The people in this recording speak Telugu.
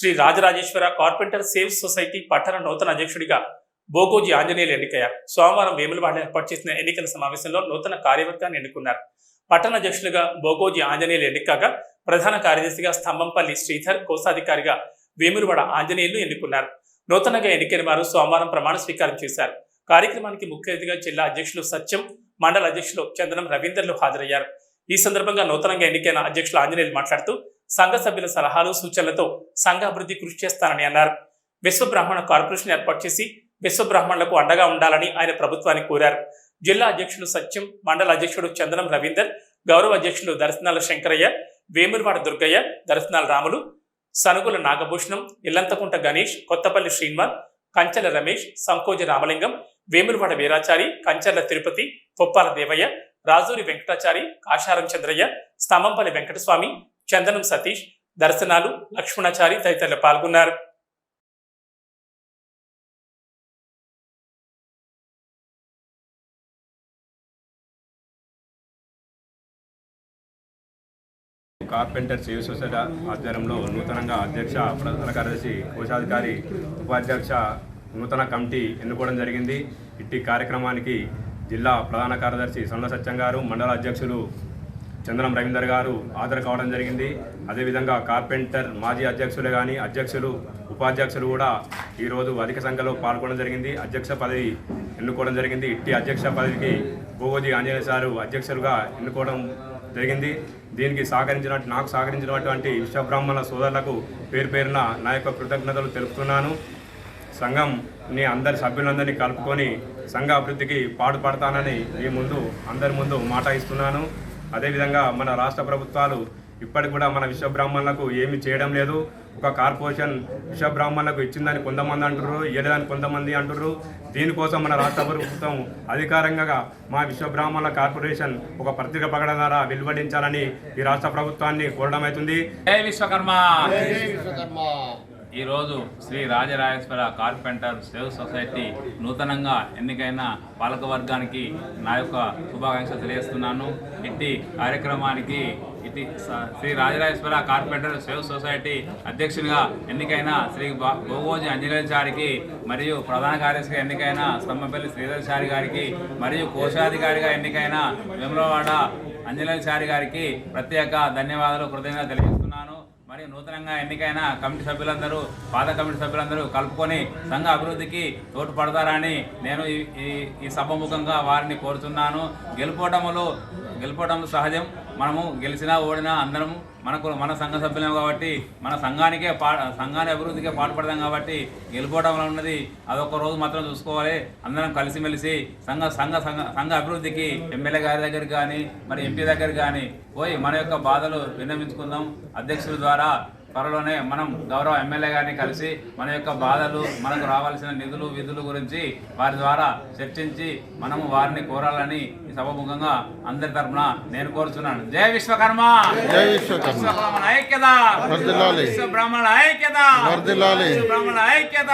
Shri Rajarajeshwara carpenter save society పట్టణ నూతన అధ్యక్షుడిగా బోగోజీ ఆంజనేయులు ఎన్నికయ్యారు. సోమవారం వేములవాడ ఏర్పాటు చేసిన ఎన్నికల సమావేశంలో నూతన కార్యవర్గాన్ని ఎన్నుకున్నారు. పట్టణ అధ్యక్షులుగా బోగోజీ ఆంజనేయులు ఎన్నికగా ప్రధాన కార్యదర్శిగా స్తంభంపల్లి శ్రీధర్ కోశాధికారిగా వేములవాడ ఆంజనేయులు ఎన్నుకున్నారు. నూతనంగా ఎన్నికైన వారు సోమవారం ప్రమాణ స్వీకారం చేశారు. కార్యక్రమానికి ముఖ్య అతిథిగా జిల్లా అధ్యక్షులు సత్యం మండల అధ్యక్షులు చందనం రవీందర్లు హాజరయ్యారు. ఈ సందర్భంగా నూతనంగా ఎన్నికైన అధ్యక్షులు ఆంజనేయులు మాట్లాడుతూ సంఘ సభ్యుల సలహాలు సూచనలతో సంఘ అభివృద్ధి కృషి చేస్తానని అన్నారు. విశ్వబ్రాహ్మణ కార్పొరేషన్ ఏర్పాటు చేసి విశ్వబ్రాహ్మణులకు అండగా ఉండాలని ఆయన ప్రభుత్వాన్ని కోరారు. జిల్లా అధ్యక్షులు సత్యం మండల అధ్యక్షుడు చందనం రవీందర్ గౌరవ అధ్యక్షులు దర్శనాల శంకరయ్య వేములవాడ దుర్గయ్య దర్శనాల రాములు సనుగుల నాగభూషణం ఇల్లంతకుంట గణేష్ కొత్తపల్లి శ్రీనివాస్ కంచెల రమేష్ సంకోజ రామలింగం వేములవాడ వీరాచారి కంచెల తిరుపతి పొప్పాల దేవయ్య రాజూరి వెంకటాచారి కాశారం చంద్రయ్య స్తంభంపల్లి వెంకటస్వామి చందనం సతీష్ దర్శనాలు లక్ష్మణాచారి తదితరులు పాల్గొన్నారు. కార్పెంటర్ సేవ్ సొసైటీ ఆధ్వర్యంలో నూతనంగా అధ్యక్ష ప్రధాన కార్యదర్శి కోశాధికారి ఉపాధ్యక్ష నూతన కమిటీ ఎన్నుకోవడం జరిగింది. ఇట్టి కార్యక్రమానికి జిల్లా ప్రధాన కార్యదర్శి సొన్న సత్యం గారు మండల అధ్యక్షులు చంద్రం రవీందర్ గారు హాజరు కావడం జరిగింది. అదేవిధంగా కార్పెంటర్ మాజీ అధ్యక్షులే కానీ అధ్యక్షులు ఉపాధ్యక్షులు కూడా ఈరోజు అధిక సంఖ్యలో పాల్గొనడం జరిగింది. అధ్యక్ష పదవి ఎన్నుకోవడం జరిగింది. ఇట్టి అధ్యక్ష పదవికి భూగోజీ ఆంజనేయ సారు అధ్యక్షులుగా ఎన్నుకోవడం జరిగింది. దీనికి సహకరించిన నాకు సహకరించినటువంటి విశ్వబ్రాహ్మణ సోదరులకు పేరు పేరున నా యొక్క కృతజ్ఞతలు తెలుపుతున్నాను. సంఘంని అందరి సభ్యులందరినీ కలుపుకొని సంఘ అభివృద్ధికి పాటుపడతానని మీ ముందు అందరి ముందు మాట ఇస్తున్నాను. అదేవిధంగా మన రాష్ట్ర ప్రభుత్వాలు ఇప్పటికి కూడా మన విశ్వబ్రాహ్మణులకు ఏమీ చేయడం లేదు. ఒక కార్పొరేషన్ విశ్వబ్రాహ్మణులకు ఇచ్చిందని కొంతమంది అంటుర్రు ఇవ్వలేదని కొంతమంది అంటుర్రు. దీనికోసం మన రాష్ట్ర ప్రభుత్వం అధికారంగా మా విశ్వబ్రాహ్మణుల కార్పొరేషన్ ఒక పత్రిక ప్రకటన ద్వారా వెలువడించాలని ఈ రాష్ట్ర ప్రభుత్వాన్ని కోరడం అవుతుంది. విశ్వకర్మ! ఈరోజు Shri Rajarajeshwara carpenter save society నూతనంగా ఎన్నికైన పాలకవర్గానికి నా యొక్క శుభాకాంక్షలు తెలియజేస్తున్నాను. ఇట్టి కార్యక్రమానికి ఇటు Shri Rajarajeshwara carpenter save society అధ్యక్షునిగా ఎన్నికైన శ్రీ భోగోజి అంజనేయచారికి మరియు ప్రధాన కార్యదర్శిగా ఎన్నికైన స్తంభపల్లి శ్రీధర్చారి గారికి మరియు కోశాధికారిగా ఎన్నికైన వేములవాడ అంజనేయచారి గారికి ప్రత్యేక ధన్యవాదాలు కృతజ్ఞత తెలియజేస్తున్నాను. మరియు నూతనంగా ఎన్నికైన కమిటీ సభ్యులందరూ పాత కమిటీ సభ్యులందరూ కలుపుకొని సంఘ అభివృద్ధికి తోడ్పడతారని నేను ఈ ఈ- ఈ సభముఖంగా వారిని కోరుతున్నాను గెలుపోటములు గెలుపోవటం సహజం. మనము గెలిచినా ఓడినా అందరం మనకు మన సంఘ సభ్యులం కాబట్టి మన సంఘానికే పా సంఘాన్ని అభివృద్ధికే పాటుపడదాం కాబట్టి గెలుపోవడంలో ఉన్నది అదొక రోజు మాత్రం చూసుకోవాలి. అందరం కలిసిమెలిసి సంఘ సంఘ సంఘ సంఘ అభివృద్ధికి ఎమ్మెల్యే గారి దగ్గర కానీ మరి ఎంపీ దగ్గర కానీ పోయి మన యొక్క బాధలు విన్నవించుకుందాం. అధ్యక్షుల ద్వారా త్వరలోనే మనం గౌరవ ఎమ్మెల్యే గారిని కలిసి మన యొక్క బాధలు మనకు రావాల్సిన నిధులు విధులు గురించి వారి ద్వారా చర్చించి మనము వారిని కోరాలని ఈ సభముఖంగా అందరి తరపున నేను కోరుచున్నాను. విశ్వకర్మ! జై విశ్వకర్మ! ఐక్యత. విశ్వబ్రాహ్మణ ఐక్యత. విశ్వబ్రాహ్మణ ఐక్యత!